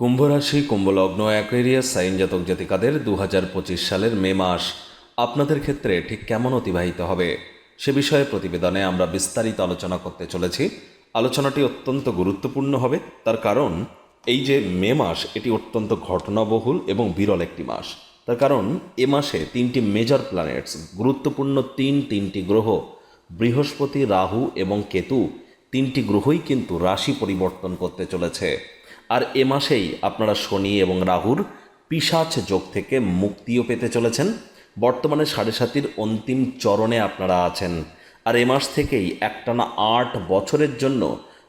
কুম্ভ রাশি কুম্ভলগ্ন Aquarius sign জাতক জাতিকাদের দু সালের মে মাস আপনাদের ক্ষেত্রে ঠিক কেমন অতিবাহিত হবে? সে বিষয়ে প্রতিবেদনে আমরা বিস্তারিত আলোচনা করতে চলেছি। আলোচনাটি অত্যন্ত গুরুত্বপূর্ণ হবে। তার কারণ, এই যে মে মাস, এটি অত্যন্ত ঘটনাবহুল এবং বিরল একটি মাস। তার কারণ, এ মাসে তিনটি মেজর প্ল্যানেটস, গুরুত্বপূর্ণ তিন, তিনটি গ্রহ, বৃহস্পতি, রাহু এবং কেতু, তিনটি গ্রহই কিন্তু রাশি পরিবর্তন করতে চলেছে। আর এ মাসেই আপনারা শনি এবং রাহুর পিসাচ যোগ থেকে মুক্তিও পেতে চলেছেন। বর্তমানে সাড়ে সাতির অন্তিম চরণে আপনারা আছেন। আর এ মাস থেকেই একটানা আট বছরের জন্য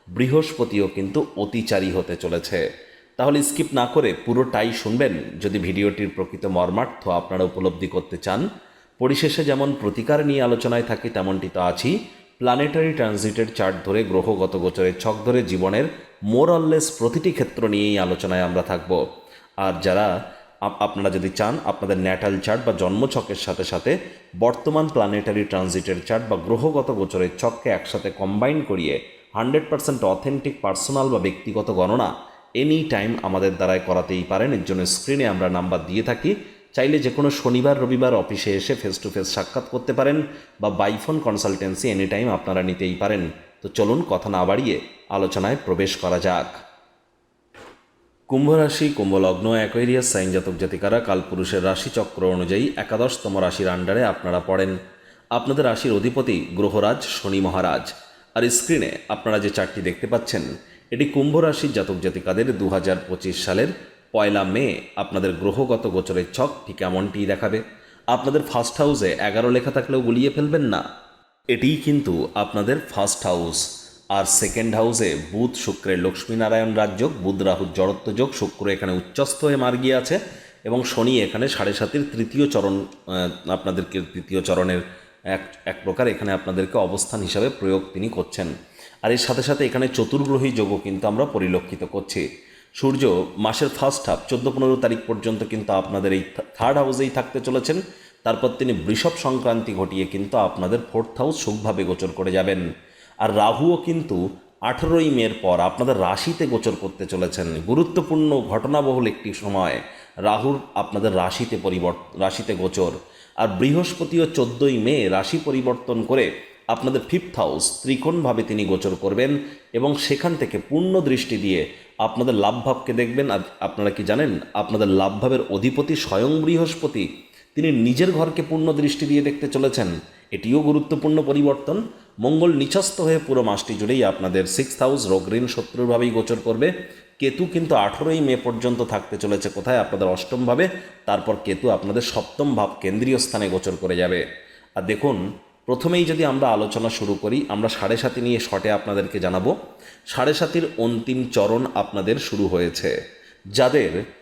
বৃহস্পতিও কিন্তু অতিচারী হতে চলেছে। তাহলে স্কিপ না করে পুরোটাই শুনবেন। যদি ভিডিওটির প্রকৃত মর্মার্থ আপনারা উপলব্ধি করতে চান, পরিশেষে যেমন প্রতিকার নিয়ে আলোচনায় থাকি, তেমনটি তো আছি। প্ল্যানেটারি ট্রানজিটের চার্ট ধরে গ্রহগত গোচরের ছক ধরে জীবনের মোরাললেস প্রতিটি ক্ষেত্র নিয়েই আলোচনায় আমরা থাকব। আর যারা আপ- আপনারা যদি চান, আপনাদের ন্যাটাল চার্ট বা জন্মছকের সাথে সাথে বর্তমান প্ল্যানেটারি ট্রানজিটের চার্ট বা গ্রহগত গোচরের ছককে একসাথে কম্বাইন করিয়ে হান্ড্রেড পার্সেন্ট অথেন্টিক পার্সোনাল বা ব্যক্তিগত গণনা এনি টাইম আমাদের দ্বারাই করাতেই পারেন। এর জন্য স্ক্রিনে আমরা নাম্বার দিয়ে থাকি। চাইলে যে কোনো শনিবার, রবিবার অফিসে এসে ফেস টু ফেস সাক্ষাৎ করতে পারেন বা বাইফোন কনসালটেন্সি এনি টাইম আপনারা নিতেই পারেন। তো চলুন কথা না বাড়িয়ে আলোচনায় প্রবেশ করা যাক। কুম্ভ রাশি কুম্ভ লগ্ন অ্যাকোয়ারিয়াস, সাইন জাতক জাতিকারা, কালপুরুষের রাশিচক্র অনুযায়ী একাদশতম রাশির আন্ডারে আপনারা পড়েন। আপনাদের রাশির অধিপতি গ্রহরাজ শনি মহারাজ। আর স্ক্রিনে আপনারা যে চারটি দেখতে পাচ্ছেন, এটি কুম্ভ রাশির জাতক জাতিকাদের দু হাজার পঁচিশ সালের পয়লা মে আপনাদের গ্রহগত গোচরের ছক ঠিক এমনটিই দেখাবে। আপনাদের ফার্স্ট হাউসে এগারো লেখা থাকলেও গুলিয়ে ফেলবেন না। এটিই কিন্তু আপনাদের ফার্স্ট হাউস আর সেকেন্ড হাউসে বুধ শুক্রের লক্ষ্মীনারায়ণ রাজযোগ বুধ রাহুর জড়ত্ব যোগ, শুক্র এখানে উচ্চস্থ হয়ে মার গিয়ে আছে এবং শনি এখানে সাড়ে সাতের তৃতীয় চরণ আপনাদেরকে তৃতীয় চরণের এক এক প্রকার এখানে আপনাদেরকে অবস্থান হিসাবে প্রয়োগ তিনি করছেন। আর এর সাথে সাথে এখানে চতুর্গ্রহী যোগও কিন্তু আমরা পরিলক্ষিত করছি। সূর্য মাসের ফার্স্ট হাফ চোদ্দ পনেরো তারিখ পর্যন্ত কিন্তু আপনাদের এই থার্ড হাউসেই থাকতে চলেছেন। তারপর তিনি বৃষভ সংক্রান্তি ঘটিয়ে কিন্তু আপনাদের ফোর্থ হাউস সুখভাবে গোচর করে যাবেন। আর রাহুও কিন্তু আঠেরোই মের পর আপনাদের রাশিতে গোচর করতে চলেছেন। গুরুত্বপূর্ণ ঘটনাবহুল একটি সময়। রাহুর আপনাদের রাশিতে পরিবর্তন রাশিতে গোচর। আর বৃহস্পতিও চোদ্দোই মে রাশি পরিবর্তন করে আপনাদের ফিফথ হাউস ত্রিকোণভাবে তিনি গোচর করবেন এবং সেখান থেকে পূর্ণ দৃষ্টি দিয়ে আপনাদের লাভভাবকে দেখবেন। আর আপনারা কি জানেন? আপনাদের লাভভাবের অধিপতি স্বয়ং বৃহস্পতি। তিনি নিজের ঘরকে পূর্ণ দৃষ্টি দিয়ে দেখতে চলেছেন। এটিও গুরুত্বপূর্ণ পরিবর্তন। মঙ্গল নিচস্ত হয়ে পুরো মাসটি জুড়েই আপনাদের সিক্স হাউস রোগঋণ শত্রুরভাবেই গোচর করবে। কেতু কিন্তু আঠেরোই মে পর্যন্ত থাকতে চলেছে কোথায়? আপনাদের অষ্টমভাবে তারপর কেতু আপনাদের সপ্তম ভাব কেন্দ্রীয় স্থানে গোচর করে যাবে। আর দেখুন, প্রথমেই যদি আমরা আলোচনা শুরু করি, আমরা সাড়ে সাতি নিয়ে শটে আপনাদেরকে জানাব। সাড়ে সাতির অন্তিম চরণ আপনাদের শুরু হয়েছে। যাদের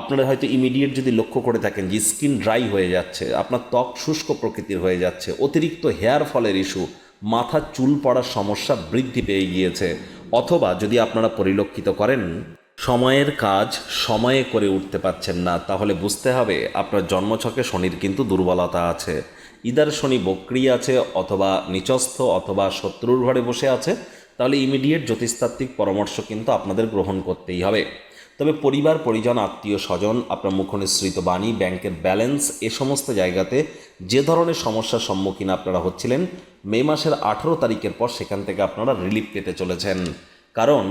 আপনারা হয়তো ইমিডিয়েট যদি লক্ষ্য করে থাকেন যে স্কিন ড্রাই হয়ে যাচ্ছে, আপনার ত্বক শুষ্ক প্রকৃতির হয়ে যাচ্ছে, অতিরিক্ত হেয়ার ফলের ইস্যু মাথা, চুল পড়ার সমস্যা বৃদ্ধি পেয়ে গিয়েছে, অথবা যদি আপনারা পরিলক্ষিত করেন, সময়ের কাজ সময়ে করে উঠতে পারছেন না, তাহলে বুঝতে হবে আপনার জন্মছকে শনির কিন্তু দুর্বলতা আছে। ইদার শনি বক্রি আছে, অথবা নিচস্থ অথবা শত্রুর ঘরে বসে আছে, তাহলে ইমিডিয়েট জ্যোতিষতাত্ত্বিক পরামর্শ কিন্তু আপনাদের গ্রহণ করতেই হবে। তবে পরিবার, পরিজন, আত্মীয়, স্বজন, আপনার মুখনিসৃত বাণী, ব্যাংকের ব্যালেন্স, এ সমস্ত জায়গাতে যে ধরনের সমস্যার সম্মুখীন আপনারা হচ্ছিলেন, মে মাসের আঠেরো তারিখের পর সেখান থেকে আপনারা রিলিফ পেতে চলেছেন। কারণ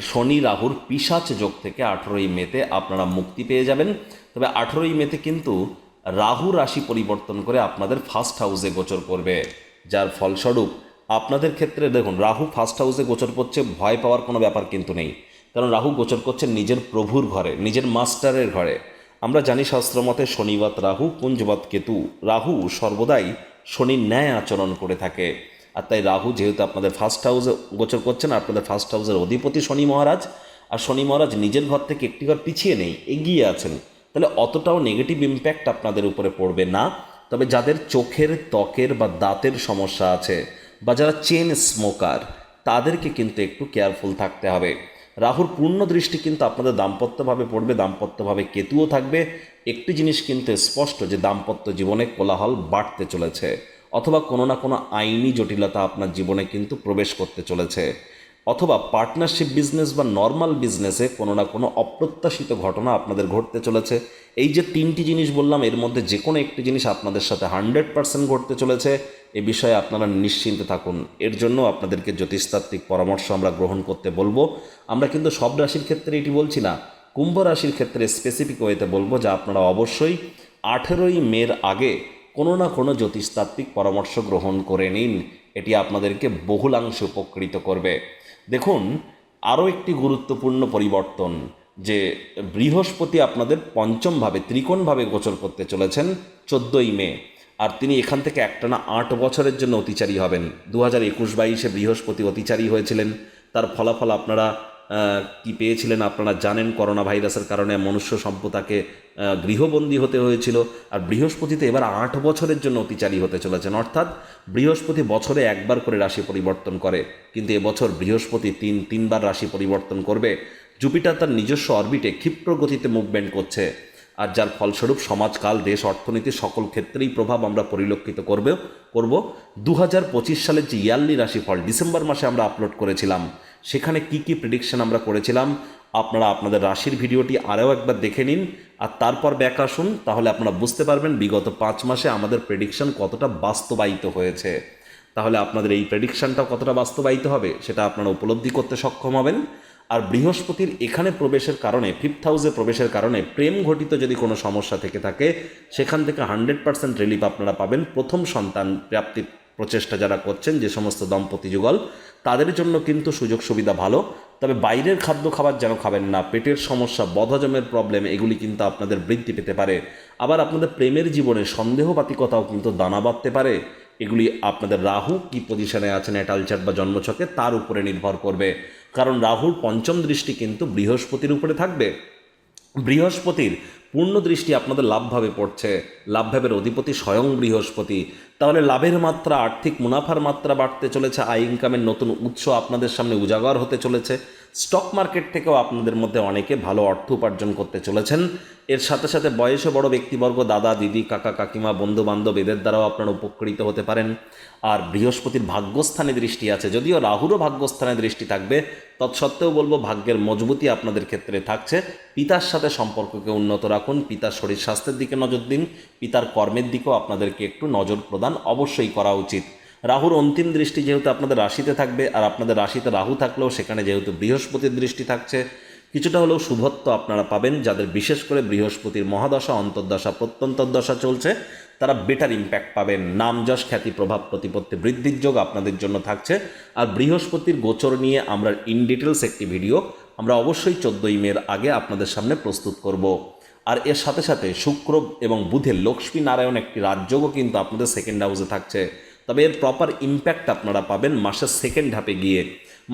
শনি, রাহুর পিসাচ যোগ থেকে আঠেরোই মেতে আপনারা মুক্তি পেয়ে যাবেন। তবে আঠেরোই মেতে কিন্তু রাহু রাশি পরিবর্তন করে আপনাদের ফার্স্ট হাউসে গোচর করবে। যার ফলস্বরূপ আপনাদের ক্ষেত্রে দেখুন, রাহু ফার্স্ট হাউসে গোচর করছে, ভয় পাওয়ার কোনো ব্যাপার কিন্তু নেই। কারণ রাহু গোচর করছে নিজের প্রভুর ঘরে, নিজের মাস্টারের ঘরে। আমরা জানি শাস্ত্রমতে শনিবাত রাহু, কুঞ্জবাত কেতু। রাহু সর্বদাই শনির ন্যায় আচরণ করে থাকে। আর তাই রাহু যেহেতু আপনাদের ফার্স্ট হাউসে গোচর করছেন আপনাদের ফার্স্ট হাউসের অধিপতি শনি মহারাজ, আর শনি মহারাজ নিজের ঘর থেকে একটি ঘর পিছিয়ে নেই, এগিয়ে আছেন। তাহলে অতটাও নেগেটিভ ইম্প্যাক্ট আপনাদের উপরে পড়বে না। তবে যাদের চোখের, ত্বকের বা দাঁতের সমস্যা আছে, বা যারা চেন স্মোকার তাদেরকে কিন্তু একটু কেয়ারফুল থাকতে হবে। রাহুর পূর্ণ দৃষ্টি কিন্তু আপনাদের দাম্পত্যভাবে পড়বে, দাম্পত্যভাবে কেতুও থাকবে। একটি জিনিস কিন্তু স্পষ্ট যে দাম্পত্য জীবনে কোলাহল বাড়তে চলেছে, অথবা কোনো না কোনো আইনি জটিলতা আপনার জীবনে কিন্তু প্রবেশ করতে চলেছে। অথবা পার্টনারশিপ বিজনেস বা নর্মাল বিজনেসে কোনো না কোনো অপ্রত্যাশিত ঘটনা আপনাদের ঘটতে চলেছে। এই যে তিনটি জিনিস বললাম, এর মধ্যে যে কোনো একটি জিনিস আপনাদের সাথে হান্ড্রেড পার্সেন্ট ঘটতে চলেছে। এ বিষয়ে আপনারা নিশ্চিন্তে থাকুন। এর জন্য আপনাদেরকে জ্যোতিষতাত্ত্বিক পরামর্শ আমরা গ্রহণ করতে বলব। আমরা কিন্তু সব রাশির ক্ষেত্রে এটি বলছি না। কুম্ভ রাশির ক্ষেত্রে স্পেসিফিক ওয়েতে বলব, যে আপনারা অবশ্যই আঠেরোই মের আগে কোনো না কোনো জ্যোতিষতাত্ত্বিক পরামর্শ গ্রহণ করে নিন। এটি আপনাদেরকে বহুলাংশে উপকৃত করবে। দেখুন, আরও একটি গুরুত্বপূর্ণ পরিবর্তন, যে বৃহস্পতি আপনাদের পঞ্চমভাবে, ত্রিকোণভাবে গোচর করতে চলেছেন চোদ্দোই মে, আর তিনি এখান থেকে একটানা আট বছরের জন্য অতিচারী হবেন। দু হাজার একুশ বাইশে বৃহস্পতি অতিচারী হয়েছিলেন। তার ফলাফল আপনারা কি পেয়েছিলেন আপনারা জানেন করোনা ভাইরাসের কারণে মনুষ্য সভ্যতাকে গৃহবন্দী হতে হয়েছিল। আর বৃহস্পতিতে এবার আট বছরের জন্য অতিচারী হতে চলেছেন। অর্থাৎ বৃহস্পতি বছরে একবার করে রাশি পরিবর্তন করে, কিন্তু এবছর বৃহস্পতি তিন, তিনবার রাশি পরিবর্তন করবে। জুপিটার তার নিজস্ব অরবিটে ক্ষিপ্র গতিতে মুভমেন্ট করছে। আর যার ফলস্বরূপ সমাজকাল দেশ, অর্থনীতি সকল ক্ষেত্রেই প্রভাব আমরা পরিলক্ষিত করবে, করব। দু হাজার পঁচিশ সালের যে ইয়ারলি রাশিফল ডিসেম্বর মাসে আমরা আপলোড করেছিলাম, সেখানে কি কি প্রেডিকশন আমরা করেছিলাম, আপনারা আপনাদের রাশির ভিডিওটি আরও একবার দেখে নিন, আর তারপর ব্যাক আসুন, তাহলে আপনারা বুঝতে পারবেন বিগত পাঁচ মাসে আমাদের প্রেডিকশন কতটা বাস্তবায়িত হয়েছে। তাহলে আপনাদের এই প্রেডিকশনটা কতটা বাস্তবায়িত হবে, সেটা আপনারা উপলব্ধি করতে সক্ষম হবেন। আর বৃহস্পতির এখানে প্রবেশের কারণে ফিফথ হাউসে প্রবেশের কারণে প্রেম ঘটিত যদি কোনো সমস্যা থেকে থাকে, সেখান থেকে হান্ড্রেড পার্সেন্ট রিলিফ আপনারা পাবেন। প্রথম সন্তান প্রাপ্তির প্রচেষ্টা যারা করছেন, যে সমস্ত দম্পতি যুগল, তাদের জন্য কিন্তু সুযোগ সুবিধা ভালো। তবে বাইরের খাদ্য খাবার যেন খাবেন না, পেটের সমস্যা, বদহজমের প্রবলেম এগুলি কিন্তু আপনাদের বৃদ্ধি পেতে পারে। আবার আপনাদের প্রেমের জীবনে সন্দেহবাতিকতাও কিন্তু দানা বাঁধতে পারে। এগুলি আপনাদের রাহু কি পজিশনে আছেন অ্যাটালচার বা জন্মছকে, তার উপরে নির্ভর করবে। কারণ রাহুর পঞ্চম দৃষ্টি কিন্তু বৃহস্পতির উপরে থাকবে। বৃহস্পতির পূর্ণ দৃষ্টি আপনাদের লাভভাবে পড়ছে। লাভভাবের অধিপতি স্বয়ং বৃহস্পতি। তাহলে লাভের মাত্রা, আর্থিক মুনাফার মাত্রা বাড়তে চলেছে। আয় ইনকামের নতুন উৎস আপনাদের সামনে উজাগর হতে চলেছে। স্টক মার্কেট থেকেও আপনাদের মধ্যে অনেকে ভালো অর্থ উপার্জন করতে চলেছেন। এর সাথে সাথে বয়সে বড় ব্যক্তিবর্গ, দাদা, দিদি, কাকা, কাকিমা বন্ধু বান্ধব এদের দ্বারাও আপনারা উপকৃত হতে পারেন। আর বৃহস্পতির ভাগ্যস্থানে দৃষ্টি আছে। যদিও রাহুরও ভাগ্যস্থানে দৃষ্টি থাকবে, তৎসত্ত্বেও বলব ভাগ্যের মজবুতি আপনাদের ক্ষেত্রে থাকছে। পিতার সাথে সম্পর্ককে উন্নত রাখুন, পিতার শরীর স্বাস্থ্যের দিকে নজর দিন, পিতার কর্মের দিকেও আপনাদেরকে একটু নজর প্রদান অবশ্যই করা উচিত। রাহুর অন্তিম দৃষ্টি যেহেতু আপনাদের রাশিতে থাকবে, আর আপনাদের রাশিতে রাহু থাকলেও সেখানে যেহেতু বৃহস্পতির দৃষ্টি থাকছে, কিছুটা হলেও শুভত্ব আপনারা পাবেন। যাদের বিশেষ করে বৃহস্পতির মহাদশা, অন্তর্দশা, প্রত্যন্তর্দশা চলছে, তারা বেটার ইম্প্যাক্ট পাবেন। নাম যশ, খ্যাতি, প্রভাব, প্রতিপত্তি বৃদ্ধির যোগ আপনাদের জন্য থাকছে। আর বৃহস্পতির গোচর নিয়ে আমরা ইন ডিটেলস একটি ভিডিও আমরা অবশ্যই চোদ্দোই মের আগে আপনাদের সামনে প্রস্তুত করব। আর এর সাথে সাথে শুক্র এবং বুধের লক্ষ্মী নারায়ণ একটি রাজযোগও কিন্তু আপনাদের সেকেন্ড হাউসে থাকছে। তবে এর প্রপার ইম্প্যাক্ট আপনারা পাবেন মাসের সেকেন্ড হাফে গিয়ে।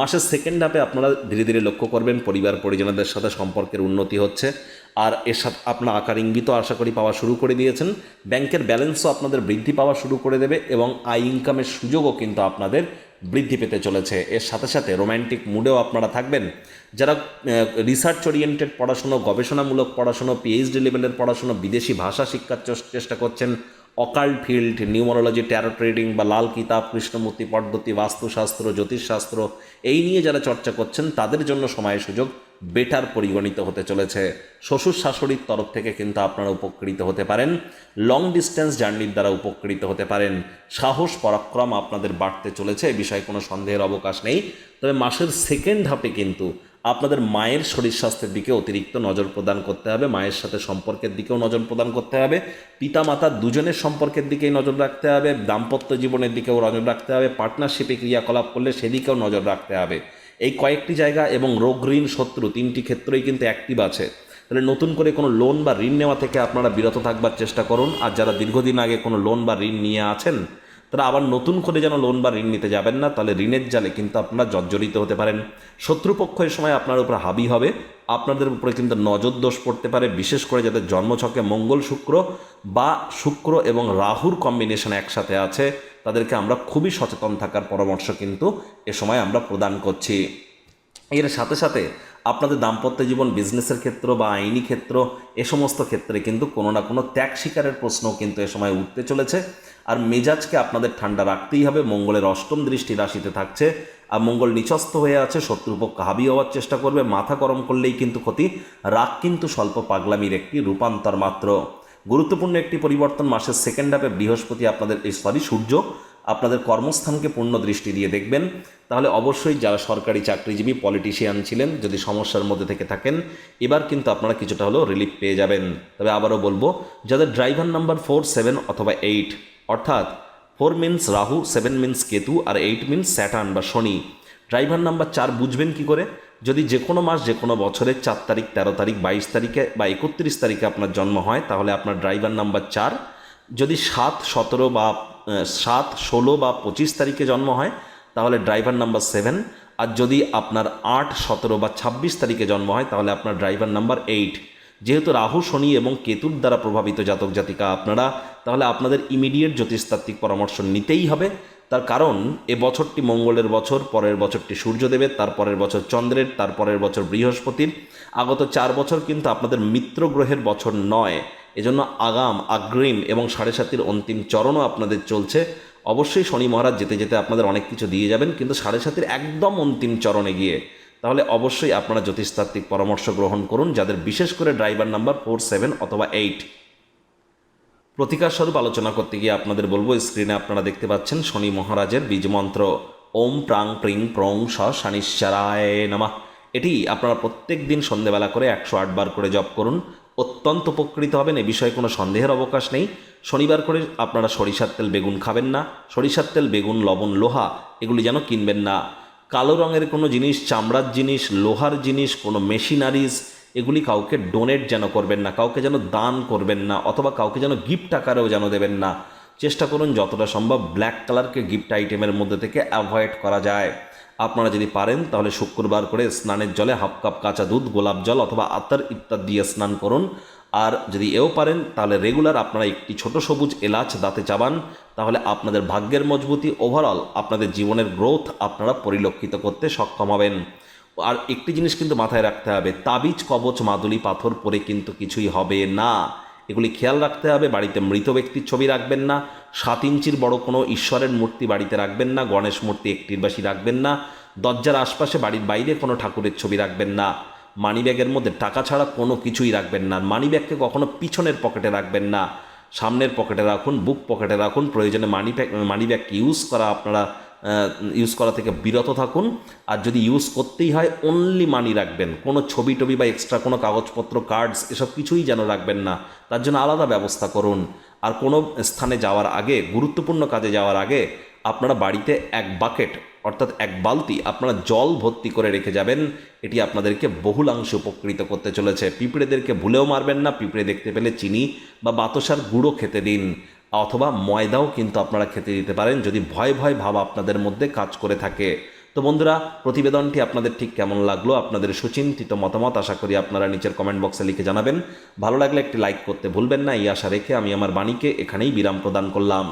মাসের সেকেন্ড হাফে আপনারা ধীরে ধীরে লক্ষ্য করবেন, পরিবার, পরিজনদের সাথে সম্পর্কের উন্নতি হচ্ছে। আর এর সাথে আপনার আকার ইঙ্গিত আশা করি পাওয়া শুরু করে দিয়েছেন। ব্যাংকের ব্যালেন্সও আপনাদের বৃদ্ধি পাওয়া শুরু করে দেবে এবং আয় ইনকামের সুযোগও কিন্তু আপনাদের বৃদ্ধি পেতে চলেছে। এর সাথে সাথে রোম্যান্টিক মুডেও আপনারা থাকবেন। যারা রিসার্চ ওরিয়েন্টেড পড়াশুনো, গবেষণামূলক পড়াশুনো পিএইচডি লেভেলের পড়াশুনো, বিদেশি ভাষা শিক্ষার চেষ্টা করছেন occult field, numerology tarot trading বা লাল কিতাব, কৃষ্ণমূর্তি পদ্ধতি বাস্তুশাস্ত্র, জ্যোতিষশাস্ত্র, এই নিয়ে যারা চর্চা করছেন, তাদের জন্য সময় সুযোগ বেটার পরিগণিত হতে চলেছে। শ্বশুর শাশুড়ির তরফ থেকে কিন্তু আপনারা উপকৃত হতে পারেন। লং ডিস্টেন্স জার্নির দ্বারা উপকৃত হতে পারেন। সাহস, পরাক্রম আপনাদের বাড়তে চলেছে, এ বিষয়ে কোনো সন্দেহের অবকাশ নেই। তবে মাসের সেকেন্ড হাফে কিন্তু আপনাদের মায়ের শরীর স্বাস্থ্যের দিকে অতিরিক্ত নজর প্রদান করতে হবে, মায়ের সাথে সম্পর্কের দিকেও নজর প্রদান করতে হবে পিতা মাতা দুজনের সম্পর্কের দিকেই নজর রাখতে হবে, দাম্পত্য জীবনের দিকেও নজর রাখতে হবে পার্টনারশিপে ক্রিয়াকলাপ করলে সেদিকেও নজর রাখতে হবে। এই কয়েকটি জায়গা এবং রোগ, ঋণ, শত্রু তিনটি ক্ষেত্রেই কিন্তু অ্যাক্টিভ আছে। তাহলে নতুন করে কোনো লোন বা ঋণ নেওয়া থেকে আপনারা বিরত থাকবার চেষ্টা করুন, আর যারা দীর্ঘদিন আগে কোনো লোন বা ঋণ নিয়ে আছেন তারা আবার নতুন করে যেন লোন বা ঋণ নিতে যাবেন না, তাহলে ঋণের জালে কিন্তু আপনারা জর্জরিত হতে পারেন। শত্রুপক্ষ এই সময় আপনার উপর হাবি হবে, আপনাদের উপরে কিন্তু নজর দোষ পড়তে পারে, বিশেষ করে যাদের জন্মছকে মঙ্গল শুক্র বা শুক্র এবং রাহুর কম্বিনেশন একসাথে আছে, তাদেরকে আমরা খুবই সচেতন থাকার পরামর্শ কিন্তু এ সময় আমরা প্রদান করছি। এর সাথে সাথে আপনাদের দাম্পত্য জীবন বিজনেসের ক্ষেত্র বা আইনি ক্ষেত্র, এ সমস্ত ক্ষেত্রে কিন্তু কোনো না কোনো ত্যাগ শিকারের প্রশ্নও কিন্তু এ সময় উঠতে চলেছে। আর মেজাজকে আপনাদের ঠান্ডা রাখতেই হবে। মঙ্গলের অষ্টম দৃষ্টি রাশিতে থাকছে। আর মঙ্গল নিচস্থ হয়ে আছে, শত্রুপক্ষ হাবি হওয়ার চেষ্টা করবে। মাথা গরম করলেই কিন্তু ক্ষতি। রাগ কিন্তু স্বল্প পাগলামির একটি রূপান্তর মাত্র। গুরুত্বপূর্ণ একটি পরিবর্তন মাসের সেকেন্ড হাফে বৃহস্পতি আপনাদের, এই সরি সূর্য। আপনাদের কর্মস্থানকে পূর্ণ দৃষ্টি দিয়ে দেখবেন। তাহলে অবশ্যই যারা সরকারি চাকরিজীবী পলিটিশিয়ান ছিলেন, যদি সমস্যার মধ্যে থেকে থাকেন, এবার কিন্তু আপনারা কিছুটা হলেও রিলিফ পেয়ে যাবেন। তবে আবারও বলব, যাদের ড্রাইভার নাম্বার ফোর সেভেন অথবা এইট অর্থাৎ four means Rahu seven means Ketu, আর এইট মিনস স্যাটার্ন বা শনি ড্রাইভার নাম্বার চার বুঝবেন কি করে? যদি যে কোনো মাস, যে কোনো বছরের চার তারিখ, তেরো তারিখ, বাইশ তারিখে বা একত্রিশ তারিখে আপনার জন্ম হয়, তাহলে আপনার ড্রাইভার নাম্বার চার। যদি সাত, সতেরো বা সাত, ষোলো বা পঁচিশ তারিখে জন্ম হয়, তাহলে ড্রাইভার নাম্বার সেভেন। আর যদি আপনার আট, সতেরো বা ছাব্বিশ তারিখে জন্ম হয়, তাহলে আপনার ড্রাইভার নাম্বার এইট। যেহেতু রাহু, শনি এবং কেতুর দ্বারা প্রভাবিত জাতক জাতিকা আপনারা, তাহলে আপনাদের ইমিডিয়েট জ্যোতিষতাত্ত্বিক পরামর্শ নিতেই হবে। তার কারণ, এ বছরটি মঙ্গলের বছর, পরের বছরটি সূর্যদেবের তারপরের বছর চন্দ্রের তারপরের বছর বৃহস্পতির। আগত চার বছর কিন্তু আপনাদের মিত্র গ্রহের বছর নয়। এজন্য আগাম, আগ্রিম এবং সাড়ে সাতির অন্তিম চরণও আপনাদের চলছে। অবশ্যই শনি মহারাজ যেতে যেতে আপনাদের অনেক কিছু দিয়ে যাবেন, কিন্তু সাড়ে সাতির একদম অন্তিম চরণে গিয়ে তাহলে অবশ্যই আপনারা জ্যোতিষতাত্ত্বিক পরামর্শ গ্রহণ করুন, যাদের বিশেষ করে ড্রাইভার নাম্বার ফোর সেভেন অথবা এইট। প্রতিকার স্বরূপ আলোচনা করতে গিয়ে আপনাদের বলব, স্ক্রিনে আপনারা দেখতে পাচ্ছেন শনি মহারাজের বীজমন্ত্র, ওম প্রাং প্রিং প্রং স নামা। এটি আপনারা প্রত্যেক দিন সন্ধেবেলা করে একশো আট বার করে জপ করুন অত্যন্ত উপকৃত হবেন, এ বিষয়ে কোনো সন্দেহের অবকাশ নেই। শনিবার করে আপনারা সরিষার তেল বেগুন খাবেন না। সরিষার তেল, বেগুন, লবণ, লোহা, এগুলি যেন কিনবেন না। কালো রঙের কোনো জিনিস, চামড়ার জিনিস, লোহার জিনিস, কোনো মেশিনারিজ, এগুলি কাউকে ডোনেট যেন করবেন না, কাউকে যেন দান করবেন না, অথবা কাউকে যেন গিফট আকারেও যেন দেবেন না। চেষ্টা করুন যতটা সম্ভব ব্ল্যাক কালারকে গিফট আইটেমের মধ্যে থেকে অ্যাভয়েড করা যায়। আপনারা যদি পারেন, তাহলে শুক্রবার করে স্নানের জলে হাফ কাপ কাঁচা দুধ, গোলাপ জল অথবা আতর ইত্যাদি দিয়ে স্নান করুন। আর যদি এও পারেন, তাহলে রেগুলার আপনারা একটি ছোট সবুজ এলাচ, দাঁতে চাবান, তাহলে আপনাদের ভাগ্যের মজবুতি ওভারঅল আপনাদের জীবনের গ্রোথ আপনারা পরিলক্ষিত করতে সক্ষম হবেন। আর একটি জিনিস কিন্তু মাথায় রাখতে হবে, তাবিজ, কবচ, মাদুলি, পাথর পরে কিন্তু কিছুই হবে না। এগুলি খেয়াল রাখতে হবে, বাড়িতে মৃত ব্যক্তির ছবি রাখবেন না, সাত ইঞ্চির বড় কোনো ঈশ্বরের মূর্তি বাড়িতে রাখবেন না, গণেশ মূর্তি একটির বেশি রাখবেন না, দরজার আশপাশে বাড়ির বাইরে কোনো ঠাকুরের ছবি রাখবেন না, মানিব্যাগের মধ্যে টাকা ছাড়া কোনো কিছুই রাখবেন না, মানিব্যাগকে কখনো পিছনের পকেটে রাখবেন না, সামনের পকেটে রাখুন, বুক পকেটে রাখুন, প্রয়োজনে মানি ব্যাগ মানি ব্যাগকে ইউজ করা আপনারা ইউজ করা থেকে বিরত থাকুন। আর যদি ইউজ করতেই হয় অনলি মানি রাখবেন। কোনো ছবি টবি বা এক্সট্রা কোনো কাগজপত্র কার্ডস এসব কিছুই যেন রাখবেন না। তার জন্য আলাদা ব্যবস্থা করুন। আর কোনো স্থানে যাওয়ার আগে, গুরুত্বপূর্ণ কাজে যাওয়ার আগে, আপনারা বাড়িতে এক বাকেট অর্থাৎ এক বালতি, আপনারা জল ভর্তি করে রেখে যাবেন। এটি আপনাদেরকে বহুলাংশে উপকৃত করতে চলেছে। পিঁপড়েদেরকে ভুলেও মারবেন না। পিঁপড়ে দেখতে পেলে চিনি বা বাতাসার গুঁড়ো খেতে দিন। অথবা ময়দাও কিন্তু আপনারা খেতে দিতে পারেন যদি ভয় ভয় ভাব আপনাদের মধ্যে কাজ করে থাকে। তো বন্ধুরা, প্রতিবেদনটি আপনাদের ঠিক কেমন লাগল, আপনাদের সুচিন্তিত মতামত আশা করি আপনারা নিচের কমেন্ট বক্সে লিখে জানাবেন। ভালো লাগলে একটি লাইক করতে ভুলবেন না, এই আশা রেখে আমি আমার বাণীকে এখানেই বিরাম প্রদান করলাম।